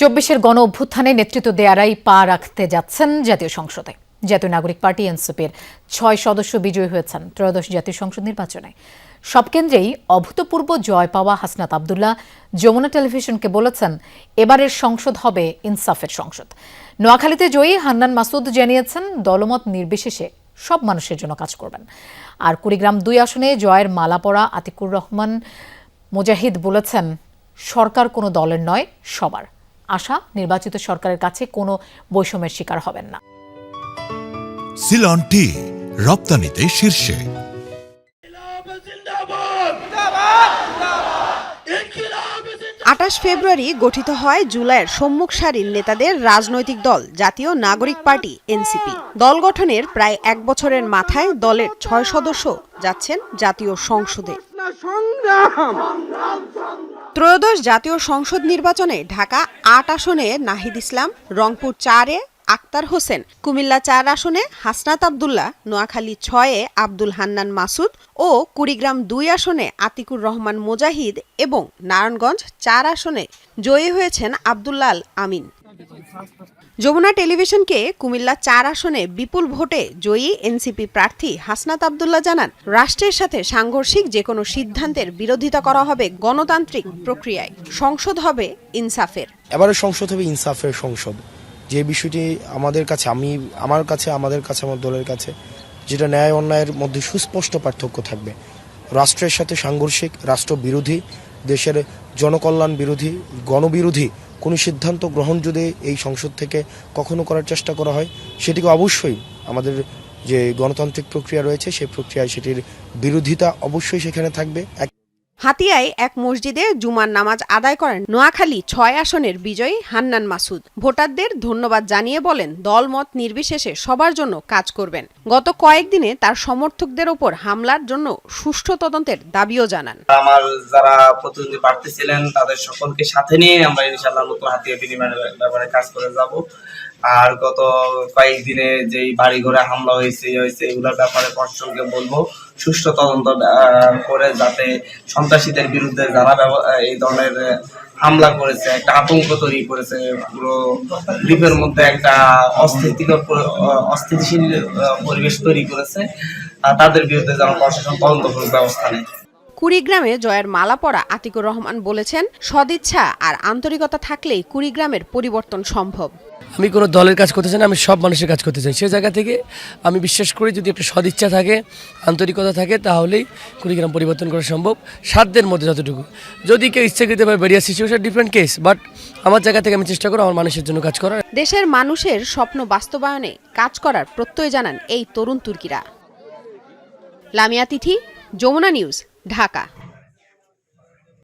চব্বিশের গণ অভ্যুত্থানে নেতৃত্ব দেয়ারাই পা রাখতে যাচ্ছেন জাতীয় সংসদে। জাতীয় নাগরিক পার্টি এনসিপির ছয় সদস্য বিজয়ী হয়েছেন ত্রয়োদশ জাতীয় সংসদ নির্বাচনে। সব কেন্দ্রেই অভূতপূর্ব জয় পাওয়া হাসনাত আবদুল্লাহ যমুনা টেলিভিশনকে বলেছেন, এবারের সংসদ হবে ইনসাফের সংসদ। নোয়াখালীতে জয়ী হান্নান মাসুদ জানিয়েছেন, দলমত নির্বিশেষে সব মানুষের জন্য কাজ করবেন। আর কুড়িগ্রাম দুই আসনে জয়ের মালা পড়া আতিকুর রহমান মুজাহিদ বলেছেন, সরকার কোনো দলের নয়, সবার। আশা নির্বাচিত সরকারের কাছে কোনো বৈষম্যের শিকার হবেন না। সিলন টি রপ্তানিতে শীর্ষে। আঠাশ ফেব্রুয়ারি গঠিত হয় জুলাইয়ের সম্মুখ সারির নেতাদের রাজনৈতিক দল জাতীয় নাগরিক পার্টি এনসিপি। দল গঠনের প্রায় এক বছরের মাথায় দলের ছয় সদস্য যাচ্ছেন জাতীয় সংসদে। ত্রয়োদশ জাতীয় সংসদ নির্বাচনে ঢাকা আট আসনে নাহিদ ইসলাম, রংপুর চারে আক্তার হোসেন, কুমিল্লা চার আসনে হাসনাত আবদুল্লাহ, নোয়াখালী ছয়ে আব্দুল হান্নান মাসুদ ও কুড়িগ্রাম দুই আসনে আতিকুর রহমান মোজাহিদ এবং নারায়ণগঞ্জ চার আসনে জয়ী হয়েছেন আবদুল্লাল আমিন। যমুনা টেলিভিশনকে কুমিল্লা চার আসনে বিপুল ভোটে জয়ী এনসিপি প্রার্থী হাসনাত আবদুল্লাহ জানান, রাষ্ট্রের সাথে সাংঘর্ষিক যে কোনো সিদ্ধান্তের বিরোধিতা করা হবে গণতান্ত্রিক প্রক্রিয়ায়। সংসদ হবে ইনসাফের। এবারে সংসদ হবে ইনসাফের সংসদ। যে বিষয়টি আমাদের কাছে, আমি, আমার কাছে, আমাদের কাছে, আমার দলের কাছে, যেটা ন্যায় অন্যায়ের মধ্যে সুস্পষ্ট পার্থক্য থাকবে। রাষ্ট্রের সাথে সাংঘর্ষিক রাষ্ট্র বিরোধী দেশের জনকল্যাণ বিরোধী, গণবিরোধী কোনো সিদ্ধান্ত গ্রহণ যদি এই সংসদ থেকে কখনো করার চেষ্টা করা হয়, সেটিকে অবশ্যই আমাদের যে গণতান্ত্রিক প্রক্রিয়া রয়েছে, সেই প্রক্রিয়ায় সেটির বিরোধিতা অবশ্যই সেখানে থাকবে। হাতিয়ায় এক মসজিদে জুমার নামাজ আদায় করেন নোয়াখালী ছয় আসনের বিজয়ী হান্নান মাসুদ। ভোটারদের ধন্যবাদ জানিয়ে বলেন, দলমত নির্বিশেষে সবার জন্য কাজ করবেন। গত কয়েকদিনে তার সমর্থকদের ওপর হামলার জন্য সুষ্ঠু তদন্তের দাবিও জানান। আমার যারা প্রতিনিধি প্রার্থী ছিলেন, তাদের সকলকে সাথে নিয়ে আমরা ইনশাল্লাহ নতুন হাতিয়া বিনিময়ের ব্যাপারে কাজ করে যাব। আর গত কয়েকদিনে যেই বাড়ি ঘরে হামলা হয়েছে হয়েছে, এগুলোর ব্যাপারে প্রশাসনকে বলব, সুষ্ঠু তদন্ত করে যাতে সন্ত্রাসীদের বিরুদ্ধে যারা এই ধরনের হামলা করেছে, একটা আতঙ্ক তৈরি করেছে, পুরো দ্বীপের মধ্যে একটা অস্থিতিকর অস্থিতিশীল পরিবেশ তৈরি করেছে তাদের বিরুদ্ধে যেন প্রশাসন তদন্তমূলক ব্যবস্থা নেয়। কুড়িগ্রামে জয়ের মালা পড়া আতিকুর রহমান বলেছেন সদিচ্ছা আর আন্তরিকতা থাকলেই কুড়িগ্রামের পরিবর্তন সম্ভব। আমি কোনো দলের কাজ করতে চাই না আমি সব মানুষের কাজ করতে চাই। সে জায়গা থেকে আমি বিশ্বাস করি যদি একটা সদিচ্ছা থাকে আন্তরিকতা থাকে তাহলেই কুড়িগ্রাম পরিবর্তন করা সম্ভব সাধ্যের মধ্যে যতটুকু। যদি কেউ ইচ্ছাকৃতভাবে বেরিয়ে আসছে সেটা ডিফারেন্ট কেস বাট আমার জায়গা থেকে আমি চেষ্টা করি আমার মানুষের জন্য কাজ করার। দেশের মানুষের স্বপ্ন বাস্তবায়নে কাজ করার প্রত্যয় জানান এই তরুণ তুর্কিরা। লামিয়া তিথি যমুনা নিউজ ঢাকা।